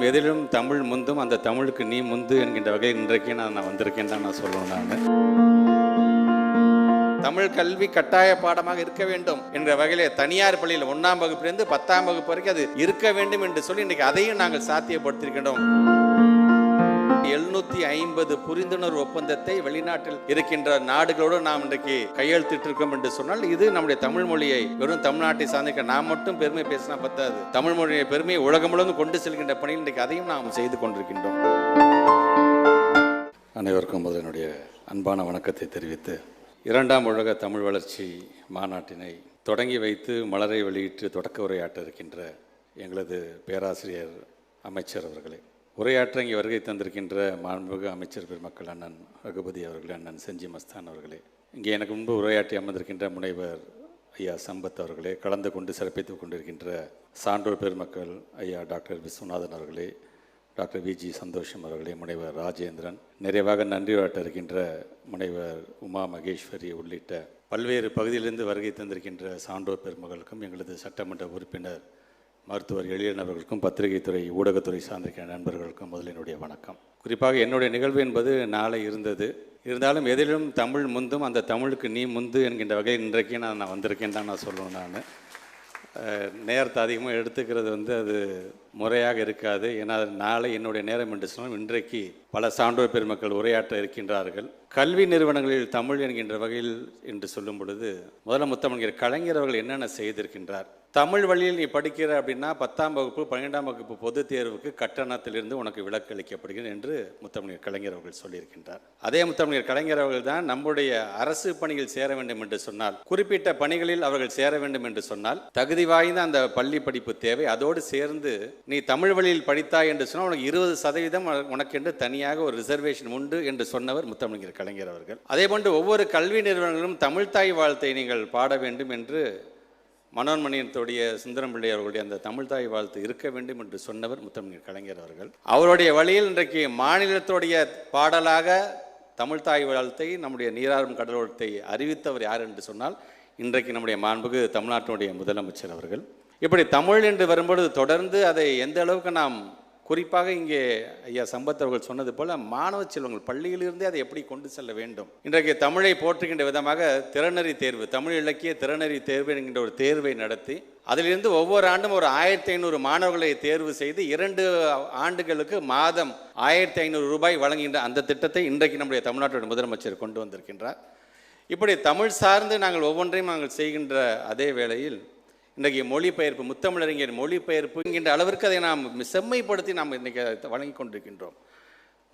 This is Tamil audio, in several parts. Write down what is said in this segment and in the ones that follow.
எதிலும் தமிழ் முந்தும் அந்த தமிழுக்கு நீ முந்து என்கின்ற வகையில் இன்றைக்கே நான் நான் வந்திருக்கேன் தான் நான் சொல்லணும் நான். தமிழ் கல்வி கட்டாய பாடமாக இருக்க வேண்டும் என்ற வகையிலே தனியார் பள்ளியில் ஒன்றாம் வகுப்பிலிருந்து பத்தாம் வகுப்பு வரைக்கும் அது இருக்க வேண்டும் என்று சொல்லி இன்றைக்கு அதையும் நாங்கள் சாத்தியப்படுத்தியிருக்கின்றோம். எழுநூத்தி ஐம்பது புரிந்துணர்வு ஒப்பந்தத்தை வெளிநாட்டில் இருக்கின்ற நாடுகளோடு நாம் இன்றைக்கு கையெழுத்திட்டிருக்கோம் என்று சொன்னால் இது நம்முடைய தமிழ் மொழியை வெறும் தமிழ்நாட்டை சார்ந்திருக்க நாம் மட்டும் பெருமை பேசினா பத்தாது. தமிழ் மொழியை பெருமையை உலகம் முழுவதும் கொண்டு செல்கின்ற பணியில் இன்றைக்கு அதையும் நாம் செய்து கொண்டிருக்கின்றோம். அனைவருக்கும் முதல் என்னுடைய அன்பான வணக்கத்தை தெரிவித்து இரண்டாம் உலக தமிழ் வளர்ச்சி மாநாட்டினை தொடங்கி வைத்து மலரை வெளியிட்டு தொடக்க உரையாற்ற இருக்கின்ற எங்களது பேராசிரியர் அமைச்சர் அவர்களே. உரையாற்ற இங்கே வருகை தந்திருக்கின்ற மாண்புமிகு அமைச்சர் பெருமக்கள் அண்ணன் ரகுபதி அவர்களே அண்ணன் செஞ்சி மஸ்தான் அவர்களே. இங்கே எனக்கு முன்பு உரையாற்றி அமர்ந்திருக்கின்ற முனைவர் ஐயா சம்பத் அவர்களே கலந்து கொண்டு சிறப்பித்துக் கொண்டிருக்கின்ற சான்றோர் பெருமக்கள் ஐயா டாக்டர் விஸ்வநாதன் அவர்களே டாக்டர் விஜி சந்தோஷம் அவர்களே முனைவர் ராஜேந்திரன் நிறைவாக நன்றி வாட்ட இருக்கின்ற முனைவர் உமா மகேஸ்வரி உள்ளிட்ட பல்வேறு பகுதியிலிருந்து வருகை தந்திருக்கின்ற சான்றோர் பெருமகளுக்கும் எங்களது சட்டமன்ற உறுப்பினர் மருத்துவர் எழிலன் அவர்களுக்கும் பத்திரிகைத்துறை ஊடகத்துறை சார்ந்திருக்கிற நண்பர்களுக்கும் முதலினுடைய என்னுடைய வணக்கம். குறிப்பாக என்னுடைய நிகழ்வு என்பது நாளை இருந்தது. இருந்தாலும் எதிலும் தமிழ் முந்தும் அந்த தமிழுக்கு நீ முந்து என்கின்ற வகையில் இன்றைக்கு நான் நான் வந்திருக்கேன் தான் நான் சொல்லணும் நான். நேரத்தை அதிகமாக எடுத்துக்கிறது வந்து அது முறையாக இருக்காது. ஏன்னா நாளை என்னுடைய நேரம் என்று சொன்னால் இன்றைக்கு பல சான்றோர் பெருமக்கள் உரையாற்ற இருக்கின்றார்கள். கல்வி நிறுவனங்களில் தமிழ் என்கின்ற வகையில் என்று சொல்லும் பொழுது முதல்ல முத்தமிழர் கலைஞர் அவர்கள் என்னென்ன செய்திருக்கின்றார்? தமிழ் வழியில் நீ படிக்கிற அப்படின்னா பத்தாம் வகுப்பு பன்னிரெண்டாம் வகுப்பு பொதுத் தேர்வுக்கு கட்டணத்திலிருந்து உனக்கு விலக்கு அளிக்கப்படுகிறது என்று முத்தமிழர் கலைஞர் அவர்கள் சொல்லியிருக்கின்றார். அதே முத்தமிழர் கலைஞர் அவர்கள் தான் நம்முடைய அரசு பணியில் சேர வேண்டும் என்று சொன்னால் குறிப்பிட்ட பணிகளில் அவர்கள் சேர வேண்டும் என்று சொன்னால் தகுதி வாய்ந்த அந்த பள்ளி படிப்பு தேவை. அதோடு சேர்ந்து நீ தமிழ் வழியில் படித்தாய் என்று சொன்னால் உனக்கு இருபது சதவீதம் உனக்கென்று தனியாக ஒரு ரிசர்வேஷன் உண்டு என்று சொன்னவர் முத்தமிழர் கலைஞர் அவர்கள். அதே போன்று ஒவ்வொரு கல்வி நிறுவனங்களும் தமிழ்தாய் வாழ்த்தை நீங்கள் பாட வேண்டும் என்று மனோன்மணியத்துடைய சுந்தரம் பிள்ளை அவர்களுடைய அந்த தமிழ்தாய் வாழ்த்து இருக்க வேண்டும் என்று சொன்னவர் முத்தமிழ் கலைஞர் அவர்கள். அவருடைய வழியில் இன்றைக்கு மாநிலத்துடைய பாடலாக தமிழ்தாய் வாழ்த்தை நம்முடைய நீராறும் கடலோரத்தை அறிவித்தவர் யார் என்று சொன்னால் இன்றைக்கு நம்முடைய மாண்புக்கு தமிழ்நாட்டினுடைய முதலமைச்சர் அவர்கள். இப்படி தமிழ் என்று வரும்பொழுது தொடர்ந்து அதை எந்த அளவுக்கு நாம் குறிப்பாக இங்கே ஐயா சம்பத் அவர்கள் சொன்னது போல மாணவ செல்வங்கள் பள்ளியிலிருந்தே அதை எப்படி கொண்டு செல்ல வேண்டும்? இன்றைக்கு தமிழை போற்றுகின்ற விதமாக திறனறி தேர்வு தமிழ் இலக்கிய திறனறி தேர்வு என்கின்ற ஒரு தேர்வை நடத்தி அதிலிருந்து ஒவ்வொரு ஆண்டும் ஒரு ஆயிரத்தி ஐநூறு மாணவர்களை தேர்வு செய்து இரண்டு ஆண்டுகளுக்கு மாதம் ஆயிரத்தி ஐநூறு ரூபாய் வழங்குகின்ற அந்த திட்டத்தை இன்றைக்கு நம்முடைய தமிழ்நாட்டுடைய முதலமைச்சர் கொண்டு வந்திருக்கின்றார். இப்படி தமிழ் சார்ந்து நாங்கள் ஒவ்வொன்றையும் நாங்கள் செய்கின்ற அதே வேளையில் இன்றைக்கு மொழிபெயர்ப்பு முத்தமிழறிஞர் மொழிபெயர்ப்பு என்கின்ற அளவிற்கு அதை நாம் செம்மைப்படுத்தி நாம் இன்றைக்கி வழங்கி கொண்டிருக்கின்றோம்.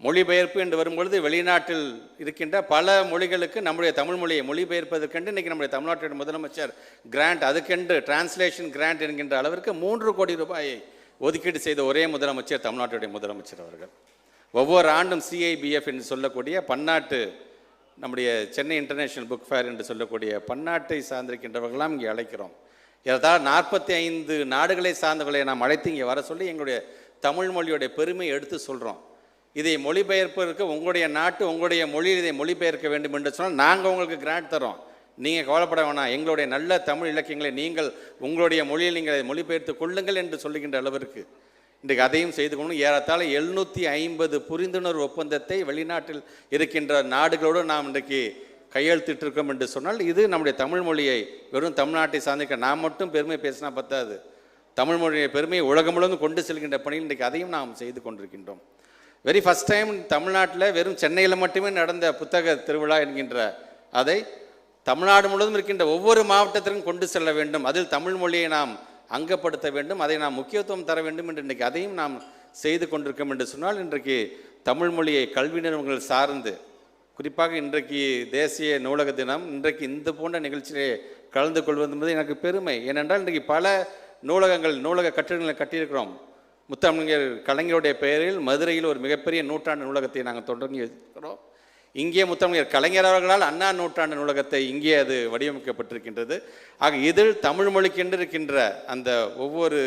மொழிபெயர்ப்பு என்று வரும்பொழுது வெளிநாட்டில் இருக்கின்ற பல மொழிகளுக்கு நம்முடைய தமிழ் மொழியை மொழிபெயர்ப்பதற்கென்று இன்றைக்கி நம்முடைய தமிழ்நாட்டின் முதலமைச்சர் கிராண்ட் அதுக்கென்று டிரான்ஸ்லேஷன் கிராண்ட் என்கின்ற அளவிற்கு மூன்று கோடி ரூபாயை ஒதுக்கீடு செய்த ஒரே முதலமைச்சர் தமிழ்நாட்டுடைய முதலமைச்சர் அவர்கள். ஒவ்வொரு ஆண்டும் சிஐபிஎஃப் என்று சொல்லக்கூடிய பன்னாட்டு நம்முடைய சென்னை இன்டர்நேஷனல் புக் ஃபேர் என்று சொல்லக்கூடிய பன்னாட்டை சார்ந்திருக்கின்றவர்களாம் இங்கே அழைக்கிறோம். ஏதாவது நாற்பத்தி ஐந்து நாடுகளை சார்ந்தவர்களை நாம் அழைத்து இங்கே வர சொல்லி எங்களுடைய தமிழ் மொழியுடைய பெருமையை எடுத்து சொல்கிறோம் இதை மொழிபெயர்ப்பதற்கு உங்களுடைய நாட்டு உங்களுடைய மொழியில் இதை மொழிபெயர்க்க வேண்டும் என்று சொன்னால் நாங்கள் உங்களுக்கு கிராண்ட் தரோம் நீங்கள் கவலைப்பட வேணாம். எங்களுடைய நல்ல தமிழ் இலக்கியங்களை நீங்கள் உங்களுடைய மொழியில் நீங்கள் அதை மொழிபெயர்த்து கொள்ளுங்கள் என்று சொல்லுகின்ற அளவிற்கு இன்றைக்கு அதையும் செய்து கொண்டு ஏறத்தாழ எழுநூற்றி ஐம்பது புரிந்துணர்வு ஒப்பந்தத்தை வெளிநாட்டில் இருக்கின்ற நாடுகளோடு நாம் இன்றைக்கு கையெழுத்திட்டிருக்கோம் என்று சொன்னால் இது நம்முடைய தமிழ் மொழியை வெறும் தமிழ்நாட்டை சார்ந்திருக்க நாம் மட்டும் பெருமை பேசினா பத்தாது. தமிழ் மொழியை பெருமையை உலகம் முழுவதும் கொண்டு செல்கின்ற பணியில் இன்றைக்கு அதையும் நாம் செய்து கொண்டிருக்கின்றோம். வெரி ஃபஸ்ட் டைம் தமிழ்நாட்டில் வெறும் சென்னையில் மட்டுமே நடந்த புத்தக திருவிழா என்கின்ற அதை தமிழ்நாடு முழுவதும் இருக்கின்ற ஒவ்வொரு மாவட்டத்திற்கும் கொண்டு செல்ல வேண்டும். அதில் தமிழ் மொழியை நாம் அங்கப்படுத்த வேண்டும். அதை நாம் முக்கியத்துவம் தர வேண்டும் என்று இன்றைக்கு அதையும் நாம் செய்து கொண்டிருக்கோம் என்று சொன்னால் இன்றைக்கு தமிழ் மொழியை கல்வி நிறுவனங்கள் சார்ந்து குறிப்பாக இன்றைக்கு தேசிய நூலக தினம் இன்றைக்கு இந்த போன்ற நிகழ்ச்சியிலே கலந்து கொள்வது என்பது எனக்கு பெருமை. ஏனென்றால் இன்றைக்கு பல நூலகங்கள் நூலக கட்டிடங்களை கட்டியிருக்கிறோம். முத்தமிழர் கலைஞருடைய பெயரில் மதுரையில் ஒரு மிகப்பெரிய நூற்றாண்டு நூலகத்தை நாங்கள் தொடங்கி இருக்கிறோம். இங்கே முத்தமிழர் கலைஞர் அவர்களால் அண்ணா நூற்றாண்டு நூலகத்தை இங்கே அது வடிவமைக்கப்பட்டிருக்கின்றது. ஆக இதில் தமிழ் மொழிக்கென்று இருக்கின்ற அந்த ஒவ்வொரு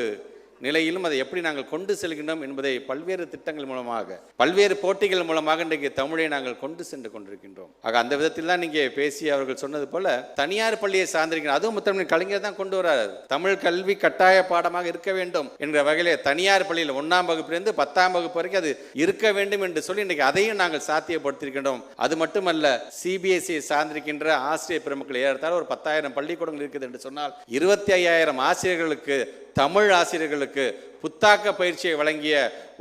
நிலையிலும் அதை எப்படி நாங்கள் கொண்டு செல்கின்றோம் என்பதை பல்வேறு திட்டங்கள் மூலமாக பல்வேறு போட்டிகள் மூலமாக இன்றைக்கு தமிழை நாங்கள் கொண்டு சென்று கொண்டிருக்கின்றோம். ஆக அந்த விதத்தில் தான் நீங்கள் பேசி அவர்கள் சொன்னது போல தனியார் பள்ளியை சார்ந்திருக்கிற அதுவும் முத்தமிழ் கலைஞர் தான் கொண்டு வராது தமிழ் கல்வி கட்டாய பாடமாக இருக்க வேண்டும் என்ற வகையிலே தனியார் பள்ளியில் ஒன்றாம் வகுப்பிலிருந்து பத்தாம் வகுப்பு வரைக்கும் அது இருக்க வேண்டும் என்று சொல்லி இன்றைக்கு அதையும் நாங்கள் சாத்தியப்படுத்தியிருக்கின்றோம். அது மட்டுமல்ல சிபிஎஸ்இ சார்ந்திருக்கின்ற ஆசிரியர் பெருமக்கள் ஏறத்தாழ ஒரு பத்தாயிரம் பள்ளிக்கூடங்கள் இருக்குது என்று சொன்னால் இருபத்தி ஐயாயிரம் ஆசிரியர்களுக்கு தமிழ் ஆசிரியர்களுக்கு புத்தாக்க பயிற்சியை வழங்கிய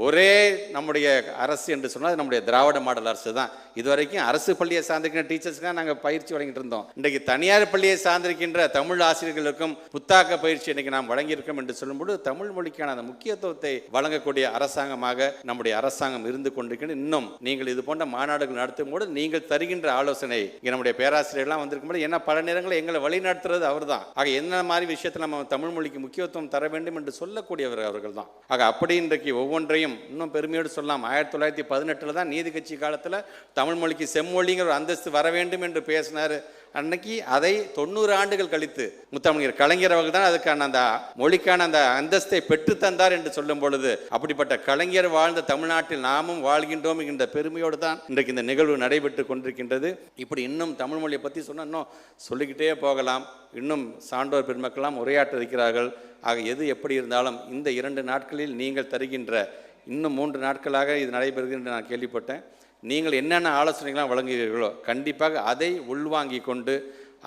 ஒரே நம்முடைய அரசு என்று சொன்னால் நம்முடைய திராவிட மாடல் அரசு தான். இதுவரைக்கும் அரசு பள்ளியை சார்ந்திருக்கிற டீச்சர்ஸ்க்காக நாங்கள் பயிற்சி வழங்கிட்டு இருந்தோம். இன்றைக்கு தனியார் பள்ளியை சார்ந்திருக்கின்ற தமிழ் ஆசிரியர்களுக்கும் புத்தாக்க பயிற்சி இன்னைக்கு நாம் வழங்கியிருக்கோம் என்று சொல்லும்போது தமிழ் மொழிக்கான அந்த முக்கியத்துவத்தை வழங்கக்கூடிய அரசாங்கமாக நம்முடைய அரசாங்கம் இருந்து கொண்டிருக்கின்ற இன்னும் நீங்கள் இது போன்ற மாநாடுகள் நடத்தும் போது நீங்கள் தருகின்ற ஆலோசனை இங்கே நம்முடைய பேராசிரியர்லாம் வந்திருக்கும் போது ஏன்னா பல நேரங்களில் எங்களை வழி நடத்துறது அவர் தான் ஆக என்ன மாதிரி விஷயத்தில் நம்ம தமிழ் மொழிக்கு முக்கியத்துவம் தர வேண்டும் என்று சொல்லக்கூடியவர் அவர்கள் தான் ஆக அப்படி இன்றைக்கு ஒவ்வொன்றையும் இன்னும் பெருமையோடு சொல்லலாம் ஆயிரத்தி தொள்ளாயிரத்தி பதினெட்டில் தான் நீதி கட்சி காலத்தில் தமிழ் மொழிக்கு செம்மொழிங்கிற ஒரு அந்தஸ்து வர வேண்டும் என்று பேசினார் அன்னைக்கு அதை தொண்ணூறு ஆண்டுகள் கழித்து முத்தமிழர் கலைஞர் அவர்கள் தான் அதுக்கான அந்த மொழிக்கான அந்த அந்தஸ்தை பெற்று தந்தார் என்று சொல்லும் பொழுது அப்படிப்பட்ட கலைஞர் வாழ்ந்த தமிழ்நாட்டில் நாமும் வாழ்கின்றோம் என்கின்ற பெருமையோடு தான் இன்றைக்கு இந்த நிகழ்வு நடைபெற்று கொண்டிருக்கின்றது. இப்படி இன்னும் தமிழ் மொழியை பற்றி சொன்னால் இன்னும் சொல்லிக்கிட்டே போகலாம். இன்னும் சான்றோர் பெருமக்கெல்லாம் உரையாற்ற இருக்கிறார்கள். ஆக எது எப்படி இருந்தாலும் இந்த இரண்டு நாட்களில் நீங்கள் தருகின்ற இன்னும் மூன்று நாட்களாக இது நடைபெறுகிறது என்று நான் கேள்விப்பட்டேன். நீங்கள் என்னென்ன ஆலோசனைகள்லாம் வழங்குகிறீர்களோ கண்டிப்பாக அதை உள்வாங்கி கொண்டு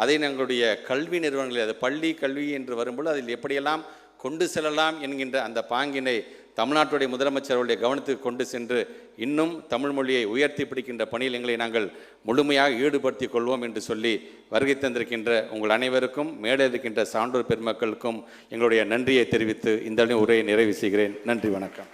அதை எங்களுடைய கல்வி நிறுவனங்களில் அது பள்ளி கல்வி என்று வரும்போது அதில் எப்படியெல்லாம் கொண்டு செல்லலாம் என்கின்ற அந்த பாங்கினை தமிழ்நாட்டுடைய முதலமைச்சருடைய கவனத்துக்கு கொண்டு சென்று இன்னும் தமிழ் மொழியை உயர்த்தி பிடிக்கின்ற பணியில் எங்களை நாங்கள் முழுமையாக ஈடுபடுத்திக் கொள்வோம் என்று சொல்லி வருகை தந்திருக்கின்ற உங்கள் அனைவருக்கும் மேலே இருக்கின்ற சான்றோர் பெருமக்களுக்கும் எங்களுடைய நன்றியை தெரிவித்து இந்த உரையை நிறைவு செய்கிறேன். நன்றி வணக்கம்.